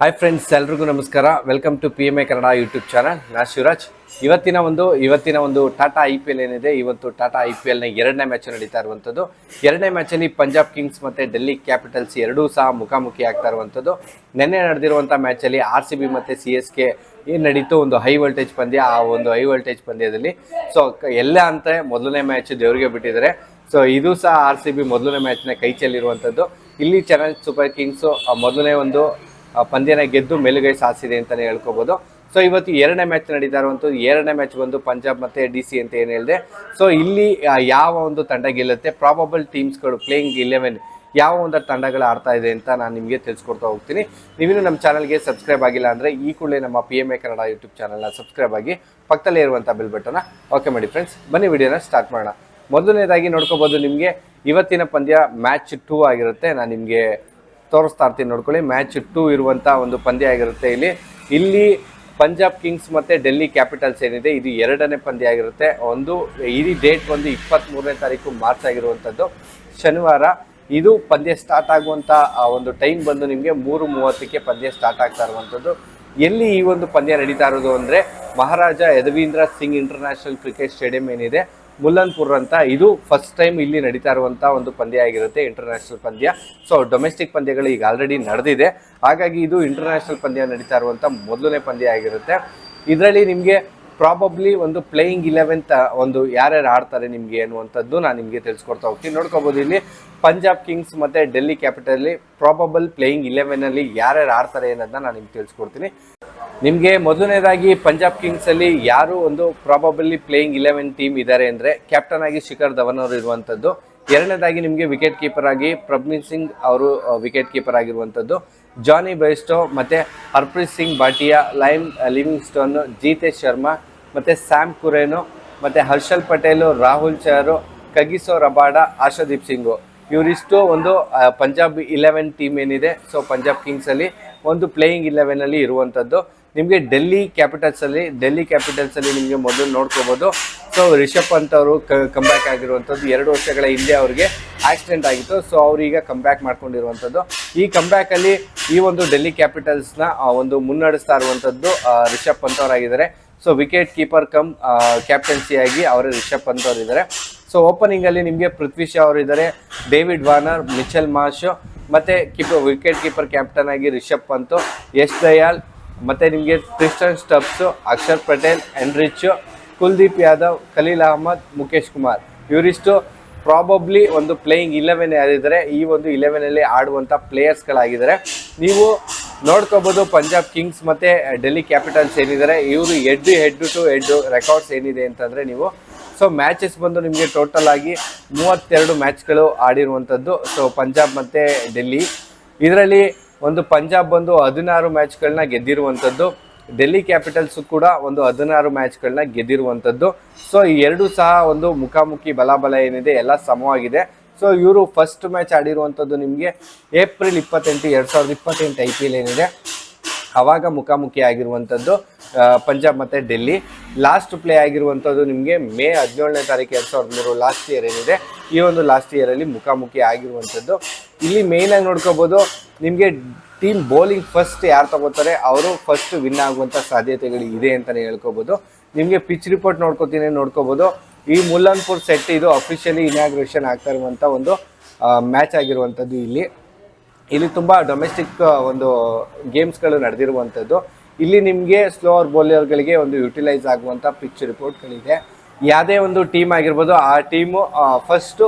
Hi friends ಎಲ್ರಿಗೂ ನಮಸ್ಕಾರ. Welcome to P M A Kannada YouTube channel ನಾ ಶಿವರಾಜ್. ಇವತ್ತಿನ ಒಂದು ಇವತ್ತಿನ ಒಂದು ಟಾಟಾ ಐ ಪಿ ಎಲ್ ಏನಿದೆ, ಇವತ್ತು ಟಾಟಾ ಐ ಪಿ ಎಲ್ನ ಎರಡನೇ ಮ್ಯಾಚ್ ನಡೀತಾ ಇರುವಂಥದ್ದು. ಎರಡನೇ ಮ್ಯಾಚಲ್ಲಿ ಪಂಜಾಬ್ ಕಿಂಗ್ಸ್ ಮತ್ತು ಡೆಲ್ಲಿ ಕ್ಯಾಪಿಟಲ್ಸ್ ಎರಡೂ ಸಹ ಮುಖಾಮುಖಿ ಆಗ್ತಾ ಇರುವಂಥದ್ದು. ನಿನ್ನೆ ನಡೆದಿರುವಂಥ ಮ್ಯಾಚಲ್ಲಿ ಆರ್ ಸಿ ಬಿ ಮತ್ತು ಸಿ ಎಸ್ ಕೆ ಏನು ನಡೀತು, ಒಂದು ಹೈ ವೋಲ್ಟೇಜ್ ಪಂದ್ಯ. ಆ ಒಂದು ಹೈ ವೋಲ್ಟೇಜ್ ಪಂದ್ಯದಲ್ಲಿ ಸೊ ಎಲ್ಲ ಅಂತ ಮೊದಲನೇ ಮ್ಯಾಚ್ ದೇವರಿಗೆ ಬಿಟ್ಟಿದ್ದಾರೆ. ಸೊ ಇದು ಸಹ ಆರ್ ಸಿ ಬಿ ಮೊದಲನೇ ಮ್ಯಾಚ್ನ ಕೈ ಚೆಲ್ಲಿರುವಂಥದ್ದು. ಇಲ್ಲಿ ಚೆನ್ನೈ ಸೂಪರ್ ಕಿಂಗ್ಸು ಮೊದಲನೇ ಒಂದು ಪಂದ್ಯನ ಗೆದ್ದು ಮೇಲುಗೈ ಸಾಧಿಸಿದೆ ಅಂತಲೇ ಹೇಳ್ಕೋಬೋದು. ಸೊ ಇವತ್ತು ಎರಡನೇ ಮ್ಯಾಚ್ ನಡೀತಾ ಇರುವಂಥದ್ದು. ಎರಡನೇ ಮ್ಯಾಚ್ ಬಂದು ಪಂಜಾಬ್ ಮತ್ತು ಡಿ ಸಿ ಅಂತ ಏನು ಹೇಳಿದೆ. ಸೊ ಇಲ್ಲಿ ಯಾವ ಒಂದು ತಂಡ ಗೆಲ್ಲುತ್ತೆ? ಪ್ರಾಬಬಲ್ ಟೀಮ್ಸ್ಗಳು ಪ್ಲೇಯಿಂಗ್ ಇಲೆವೆನ್ ಯಾವ ಒಂದು ತಂಡಗಳು ಆಡ್ತಾ ಇದೆ ಅಂತ ನಾನು ನಿಮಗೆ ತಿಳಿಸ್ಕೊಡ್ತಾ ಹೋಗ್ತೀನಿ. ನೀವಿನ್ನೂ ನಮ್ಮ ಚಾನಲ್ಗೆ ಸಬ್ಸ್ಕ್ರೈಬ್ ಆಗಿಲ್ಲ ಅಂದರೆ ಈ ಕೂಡಲೇ ನಮ್ಮ P M A Kannada YouTube ಚಾನಲ್ನ ಸಬ್ಸ್ಕ್ರೈಬ್ ಆಗಿ ಪಕ್ಕದಲ್ಲೇ ಇರುವಂಥ ಬೆಲ್ ಬಟನ್ನ ಓಕೆ ಮಾಡಿ ಫ್ರೆಂಡ್ಸ್ ಬನ್ನಿ ವಿಡಿಯೋನ ಸ್ಟಾರ್ಟ್ ಮಾಡೋಣ. ಮೊದಲನೇದಾಗಿ ನೋಡ್ಕೋಬೋದು ನಿಮಗೆ ಇವತ್ತಿನ ಪಂದ್ಯ ಮ್ಯಾಚ್ ಟೂ ಆಗಿರುತ್ತೆ. ನಾನು ನಿಮಗೆ ತೋರಿಸ್ತಾ ಇರ್ತೀನಿ ನೋಡ್ಕೊಳ್ಳಿ. ಮ್ಯಾಚ್ ಟೂ ಇರುವಂಥ ಒಂದು ಪಂದ್ಯ ಆಗಿರುತ್ತೆ ಇಲ್ಲಿ. ಇಲ್ಲಿ ಪಂಜಾಬ್ ಕಿಂಗ್ಸ್ ಮತ್ತು ಡೆಲ್ಲಿ ಕ್ಯಾಪಿಟಲ್ಸ್ ಏನಿದೆ, ಇದು ಎರಡನೇ ಪಂದ್ಯ ಆಗಿರುತ್ತೆ. ಒಂದು, ಇಡೀ ಡೇಟ್ ಒಂದು ಇಪ್ಪತ್ತ್ಮೂರನೇ ತಾರೀಕು ಮಾರ್ಚ್ ಆಗಿರುವಂಥದ್ದು ಶನಿವಾರ ಇದು ಪಂದ್ಯ ಸ್ಟಾರ್ಟ್ ಆಗುವಂಥ ಆ, ಒಂದು ಟೈಮ್ ಬಂದು ನಿಮಗೆ ಮೂರು ಮೂವತ್ತಕ್ಕೆ ಪಂದ್ಯ ಸ್ಟಾರ್ಟ್ ಆಗ್ತಾ ಇರುವಂಥದ್ದು ಎಲ್ಲಿ ಈ ಒಂದು ಪಂದ್ಯ ನಡೀತಾ ಇರೋದು ಅಂದರೆ Maharaja Yadavindra Singh international cricket stadium ಏನಿದೆ. ಮುಲ್ಲನ್ಪುರ್ ಅಂತ ಇದು ಫಸ್ಟ್ ಟೈಮ್ ಇಲ್ಲಿ ನಡೀತಾ ಇರುವಂಥ ಒಂದು ಪಂದ್ಯ ಆಗಿರುತ್ತೆ ಇಂಟರ್ನ್ಯಾಷನಲ್ ಪಂದ್ಯ. ಸೊ ಡೊಮೆಸ್ಟಿಕ್ ಪಂದ್ಯಗಳು ಈಗ ಆಲ್ರೆಡಿ ನಡೆದಿದೆ. ಹಾಗಾಗಿ ಇದು ಇಂಟರ್ನ್ಯಾಷನಲ್ ಪಂದ್ಯ ನಡೀತಾ ಇರುವಂಥ ಮೊದಲನೇ ಪಂದ್ಯ ಆಗಿರುತ್ತೆ. ಇದರಲ್ಲಿ ನಿಮಗೆ ಪ್ರಾಬಬ್ಲಿ ಒಂದು ಪ್ಲೇಯಿಂಗ್ ಇಲೆವೆನ್ ಒಂದು ಯಾರ್ಯಾರು ಆಡ್ತಾರೆ ನಿಮಗೆ ಅನ್ನುವಂಥದ್ದು ನಾನು ನಿಮಗೆ ತಿಳಿಸ್ಕೊಡ್ತಾ ಹೋಗ್ತೀನಿ. ನೋಡ್ಕೋಬೋದು ಇಲ್ಲಿ ಪಂಜಾಬ್ ಕಿಂಗ್ಸ್ ಮತ್ತು ಡೆಲ್ಲಿ ಕ್ಯಾಪಿಟಲ್ಲಿ ಪ್ರಾಬಬಲ್ ಪ್ಲೇಯಿಂಗ್ ಇಲೆವೆನಲ್ಲಿ ಯಾರ್ಯಾರು ಆಡ್ತಾರೆ ಅನ್ನೋದನ್ನ ನಾನು ನಿಮ್ಗೆ ತಿಳಿಸ್ಕೊಡ್ತೀನಿ. ನಿಮಗೆ ಮೊದಲನೇದಾಗಿ ಪಂಜಾಬ್ ಕಿಂಗ್ಸಲ್ಲಿ ಯಾರು ಒಂದು ಪ್ರಾಬಬಲಿ ಪ್ಲೇಯಿಂಗ್ ಇಲೆವೆನ್ ಟೀಮ್ ಇದ್ದಾರೆ ಅಂದರೆ ಕ್ಯಾಪ್ಟನ್ ಆಗಿ ಶಿಖರ್ ಧವನ್ ಅವರು ಇರುವಂಥದ್ದು ಎರಡನೇದಾಗಿ ನಿಮಗೆ ವಿಕೆಟ್ ಕೀಪರ್ ಆಗಿ ಪ್ರಭ್ಮೀತ್ ಸಿಂಗ್ ಅವರು ವಿಕೆಟ್ ಕೀಪರ್ ಆಗಿರುವಂಥದ್ದು ಜಾನಿ ಬೈಸ್ಟೋ ಮತ್ತು Harpreet Singh Bhatia, Liam Livingstone Jitesh Sharma ಮತ್ತು ಸ್ಯಾಮ್ ಕುರೇನು ಮತ್ತು ಹರ್ಷಲ್ ಪಟೇಲು, ರಾಹುಲ್ ಚಹರು, ಕಗಿಸೋ ರಬಾಡ, ಆಶಾದೀಪ್ ಸಿಂಗು. ಇವರಿಷ್ಟು ಒಂದು ಪಂಜಾಬ್ ಇಲೆವೆನ್ ಟೀಮ್ ಏನಿದೆ. ಸೊ ಪಂಜಾಬ್ ಕಿಂಗ್ಸಲ್ಲಿ ಒಂದು ಪ್ಲೇಯಿಂಗ್ ಇಲೆವೆನಲ್ಲಿ ಇರುವಂಥದ್ದು ನಿಮಗೆ ಡೆಲ್ಲಿ ಕ್ಯಾಪಿಟಲ್ಸಲ್ಲಿ ಡೆಲ್ಲಿ ಕ್ಯಾಪಿಟಲ್ಸಲ್ಲಿ ನಿಮಗೆ ಮೊದಲು ನೋಡ್ಕೋಬೋದು. ಸೊ ರಿಷಬ್ ಪಂತ್ ಅವರು ಕಂಬ್ಯಾಕ್ ಆಗಿರುವಂಥದ್ದು ಎರಡು ವರ್ಷಗಳ ಹಿಂದೆ ಅವರಿಗೆ ಆಕ್ಸಿಡೆಂಟ್ ಆಗಿತ್ತು. ಸೊ ಅವರೀಗ ಕಂಬ್ಯಾಕ್ ಮಾಡ್ಕೊಂಡಿರುವಂಥದ್ದು ಈ ಕಮ್ಬ್ಯಾಕಲ್ಲಿ ಈ ಒಂದು ಡೆಲ್ಲಿ ಕ್ಯಾಪಿಟಲ್ಸ್ನ ಆ, ಒಂದು ಮುನ್ನಡೆಸ್ತಾ ಇರುವಂಥದ್ದು ರಿಷಬ್ ಪಂತ್ ಅವರಾಗಿದ್ದಾರೆ. ಸೊ ವಿಕೆಟ್ ಕೀಪರ್ ಕಮ್ ಕ್ಯಾಪ್ಟನ್ಸಿಯಾಗಿ ಅವರೇ ರಿಷಬ್ ಪಂತ್ ಅವರಿದ್ದಾರೆ. ಸೊ ಓಪನಿಂಗಲ್ಲಿ ನಿಮಗೆ ಪೃಥ್ವಿ ಶಾ ಅವರು ಇದ್ದಾರೆ ಡೇವಿಡ್ ವಾರ್ನರ್ ಮಿಚೆಲ್ ಮಾಶ್ ಮತ್ತು ಕೀಪರ್ ವಿಕೆಟ್ ಕೀಪರ್ ಕ್ಯಾಪ್ಟನ್ ಆಗಿ ರಿಷಬ್ ಪಂತ್, ಯಶ್ ದಯಾಲ್ ಮತ್ತು ನಿಮಗೆ Tristan Stubbs Axar Patel Anrich Kuldeep Yadav, Khaleel Ahmed Mukesh Kumar. ಇವರಿಷ್ಟು probably ಒಂದು ಪ್ಲೇಯಿಂಗ್ ಇಲೆವೆನ್ ಯಾರಿದ್ದಾರೆ, ಈ ಒಂದು ಇಲೆವೆನಲ್ಲಿ ಆಡುವಂಥ ಪ್ಲೇಯರ್ಸ್ಗಳಾಗಿದ್ದಾರೆ ನೀವು ನೋಡ್ಕೋಬೋದು ಪಂಜಾಬ್ ಕಿಂಗ್ಸ್ ಮತ್ತು ಡೆಲ್ಲಿ ಕ್ಯಾಪಿಟಲ್ಸ್ ಏನಿದ್ದಾರೆ. ಇವರು head head to head records ಏನಿದೆ ಅಂತಂದರೆ ನೀವು ಸೊ ಮ್ಯಾಚಸ್ ಬಂದು ನಿಮಗೆ ಟೋಟಲ್ ಆಗಿ ಮೂವತ್ತೆರಡು ಮ್ಯಾಚ್ಗಳು ಆಡಿರುವಂಥದ್ದು. ಸೊ ಪಂಜಾಬ್ ಮತ್ತು ಡೆಲ್ಲಿ. ಇದರಲ್ಲಿ ಒಂದು ಪಂಜಾಬ್ ಬಂದು ಹದಿನಾರು ಮ್ಯಾಚ್ಗಳನ್ನ ಗೆದ್ದಿರುವಂಥದ್ದು. ಡೆಲ್ಲಿ ಕ್ಯಾಪಿಟಲ್ಸ್ ಕೂಡ ಒಂದು ಹದಿನಾರು ಮ್ಯಾಚ್ಗಳನ್ನ ಗೆದ್ದಿರುವಂಥದ್ದು. ಸೊ ಈ ಎರಡು ಸಹ ಒಂದು ಮುಖಾಮುಖಿ ಬಲಾಬಲ ಏನಿದೆ, ಎಲ್ಲ ಸಮವಾಗಿದೆ. ಸೊ ಇವರು ಫಸ್ಟ್ ಮ್ಯಾಚ್ ಆಡಿರುವಂಥದ್ದು ನಿಮಗೆ ಏಪ್ರಿಲ್ ಇಪ್ಪತ್ತೆಂಟು, ಎರಡು ಸಾವಿರದ ಇಪ್ಪತ್ತೆಂಟು ಐ ಪಿ ಎಲ್ ಏನಿದೆ. ಆವಾಗ ಮುಖಾಮುಖಿ ಆಗಿರುವಂಥದ್ದು ಪಂಜಾಬ್ ಮತ್ತು ಡೆಲ್ಲಿ. ಲಾಸ್ಟ್ ಪ್ಲೇ ಆಗಿರುವಂಥದ್ದು ನಿಮಗೆ ಮೇ ಹದಿನೇಳನೇ ತಾರೀಕು ಎರಡು ಸಾವಿರದ ಮೂರು ಲಾಸ್ಟ್ ಇಯರ್ ಏನಿದೆ, ಈ ಒಂದು ಲಾಸ್ಟ್ ಇಯರಲ್ಲಿ ಮುಖಾಮುಖಿ ಆಗಿರುವಂಥದ್ದು ಇಲ್ಲಿ ಮೇಯ್ನಾಗಿ ನೋಡ್ಕೋಬೋದು, ನಿಮಗೆ ಟೀಮ್ ಬೌಲಿಂಗ್ ಫಸ್ಟ್ ಯಾರು ತಗೋತಾರೆ, ಅವರು ಫಸ್ಟ್ ವಿನ್ ಆಗುವಂಥ ಸಾಧ್ಯತೆಗಳು ಇದೆ ಅಂತಲೇ ಹೇಳ್ಕೋಬೋದು. ನಿಮಗೆ ಪಿಚ್ ರಿಪೋರ್ಟ್ ನೋಡ್ಕೋತೀನಿ ನೋಡ್ಕೋಬೋದು. ಈ ಮುಲ್ಲನ್ಪುರ್ ಸೆಟ್ ಇದು ಅಫಿಷಿಯಲಿ ಇನಾಗ್ರೇಷನ್ ಆಗ್ತಾ ಇರುವಂಥ ಒಂದು ಮ್ಯಾಚ್ ಆಗಿರುವಂಥದ್ದು ಇಲ್ಲಿ. ಇಲ್ಲಿ ತುಂಬ ಡೊಮೆಸ್ಟಿಕ್ ಒಂದು ಗೇಮ್ಸ್ಗಳು ನಡೆದಿರುವಂಥದ್ದು ಇಲ್ಲಿ ನಿಮಗೆ ಸ್ಲೋವರ್ ಬೌಲರ್ಗಳಿಗೆ ಒಂದು ಯುಟಿಲೈಸ್ ಆಗುವಂಥ ಪಿಚ್ ರಿಪೋರ್ಟ್ಗಳಿದೆ ಯಾವುದೇ ಒಂದು ಟೀಮ್ ಆಗಿರ್ಬೋದು, ಆ ಟೀಮು ಫಸ್ಟು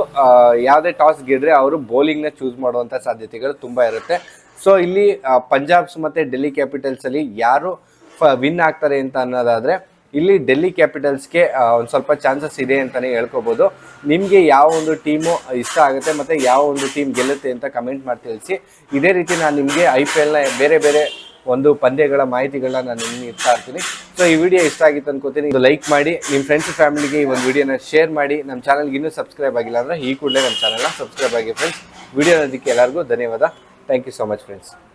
ಯಾವುದೇ ಟಾಸ್ ಗೆದ್ರೆ ಅವರು ಬೌಲಿಂಗ್ನ ಚೂಸ್ ಮಾಡುವಂಥ ಸಾಧ್ಯತೆಗಳು ತುಂಬ ಇರುತ್ತೆ. ಸೊ ಇಲ್ಲಿ ಪಂಜಾಬ್ಸ್ ಮತ್ತು ಡೆಲ್ಲಿ ಕ್ಯಾಪಿಟಲ್ಸಲ್ಲಿ ಯಾರು ಫ ವಿನ್ ಆಗ್ತಾರೆ ಅಂತ ಅನ್ನೋದಾದರೆ, ಇಲ್ಲಿ ಡೆಲ್ಲಿ ಕ್ಯಾಪಿಟಲ್ಸ್ಗೆ ಒಂದು ಸ್ವಲ್ಪ ಚಾನ್ಸಸ್ ಇದೆ ಅಂತಲೇ ಹೇಳ್ಕೊಬೋದು. ನಿಮಗೆ ಯಾವ ಒಂದು ಟೀಮು ಇಷ್ಟ ಆಗುತ್ತೆ ಮತ್ತು ಯಾವ ಒಂದು ಟೀಮ್ ಗೆಲ್ಲುತ್ತೆ ಅಂತ ಕಮೆಂಟ್ ಮಾಡಿ ತಿಳಿಸಿ. ಇದೇ ರೀತಿ ನಾನು ನಿಮಗೆ ಐ ಪಿ ಎಲ್ನ ಬೇರೆ ಬೇರೆ ಒಂದು ಪಂದ್ಯಗಳ ಮಾಹಿತಿಗಳನ್ನ ನಾನು ನಿಮ್ಗೆ ಇರ್ತಾ ಇರ್ತೀನಿ. ಸೊ ಈ ವಿಡಿಯೋ ಇಷ್ಟ ಆಗಿತ್ತು ಅನ್ಕೋತೀನಿ. ಇದು ಲೈಕ್ ಮಾಡಿ ನಿಮ್ಮ ಫ್ರೆಂಡ್ಸ್ ಫ್ಯಾಮಿಲಿಗೆ ಈ ಒಂದು ವಿಡಿಯೋನ ಶೇರ್ ಮಾಡಿ. ನಮ್ಮ ಚಾನಲ್ಗೆ ಇನ್ನೂ ಸಬ್ಸ್ಕ್ರೈಬ್ ಆಗಿಲ್ಲ ಅಂದರೆ ಈ ಕೂಡಲೇ ನಮ್ಮ ಚಾನಲ್ನ ಸಬ್ಸ್ಕ್ರೈಬ್ ಆಗಿ ಫ್ರೆಂಡ್ಸ್ ವಿಡಿಯೋ ನೋಡೋದಕ್ಕೆ ಎಲ್ಲರಿಗೂ ಧನ್ಯವಾದ. Thank you so much friends